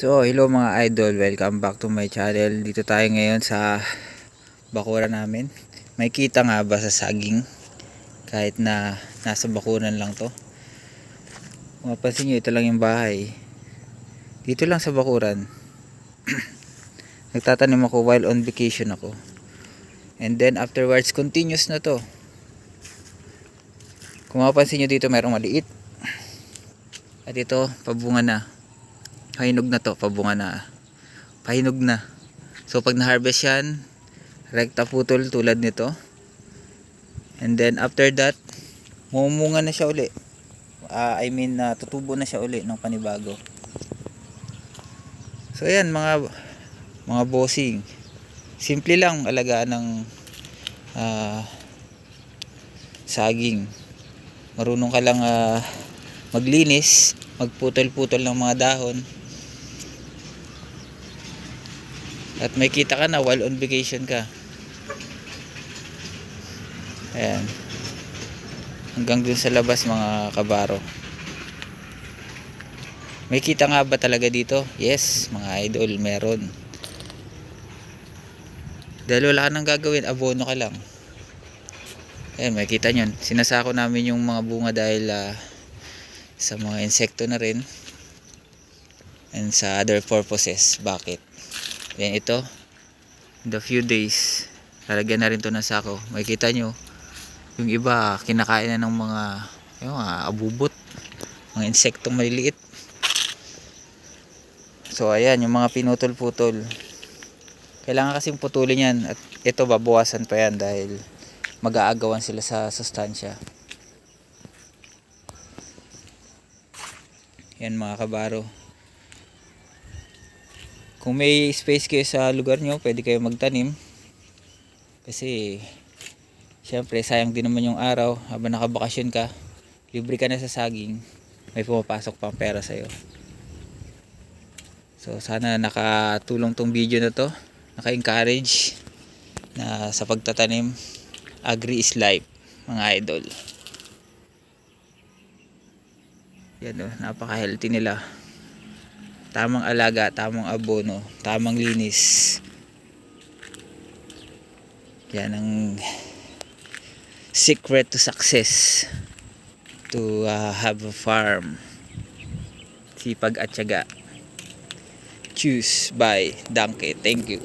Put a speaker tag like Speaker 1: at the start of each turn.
Speaker 1: So, hello mga idol, welcome back to my channel. Dito tayo ngayon sa bakura namin. May kita nga ba sa saging? Kahit na nasa bakuran lang to. Mapansin nyo, ito lang yung bahay. Dito lang sa bakuran. Nagtatanim ako while on vacation ako. And then afterwards, continuous na to. Kung mapansin nyo dito, mayroong maliit. At ito, pabunga na pahinog na to, pabunga na. Pahinog na. So pag na-harvest yan, rekta putol tulad nito. And then after that, mumunga na siya uli. Ah, I mean, uh, tutubo na siya uli ng panibago. So ayan mga mga bossing. Simple lang alagaan ng ah, saging. Marunong ka lang ah, maglinis, magputol-putol ng mga dahon. At may kita ka na while on vacation ka. Ayan. Hanggang dun sa labas mga kabaro. May kita nga ba talaga dito? Yes, mga idol, meron. Dahil wala ka nang gagawin, abono ka lang. Ayan, may kita nyo. Sinasako namin yung mga bunga dahil ah, sa mga insekto na rin. And sa other purposes. Bakit? Yan ito. In the few days, lalagyan na rin to ng sako. Makikita nyo, yung iba, kinakain na ng mga, yung mga abubot, mga insektong maliliit. So, ayan, yung mga pinutol-putol. Kailangan kasing putulin yan. At ito, babawasan pa yan dahil mag-aagawan sila sa sustansya. Yan mga kabaro. Kung may space kayo sa lugar nyo, pwede kayo magtanim. Kasi, syempre, sayang din naman yung araw. Habang nakabakasyon ka, libre ka na sa saging, may pumapasok pang pera sa'yo. So, sana nakatulong tong video na to. Naka-encourage na sa pagtatanim, agri is life, mga idol. Yan o, napaka-healthy nila tamang alaga, tamang abono, tamang linis. Yan ang secret to success to uh, have a farm. Sipag at syaga. Choose by Danke. Thank you.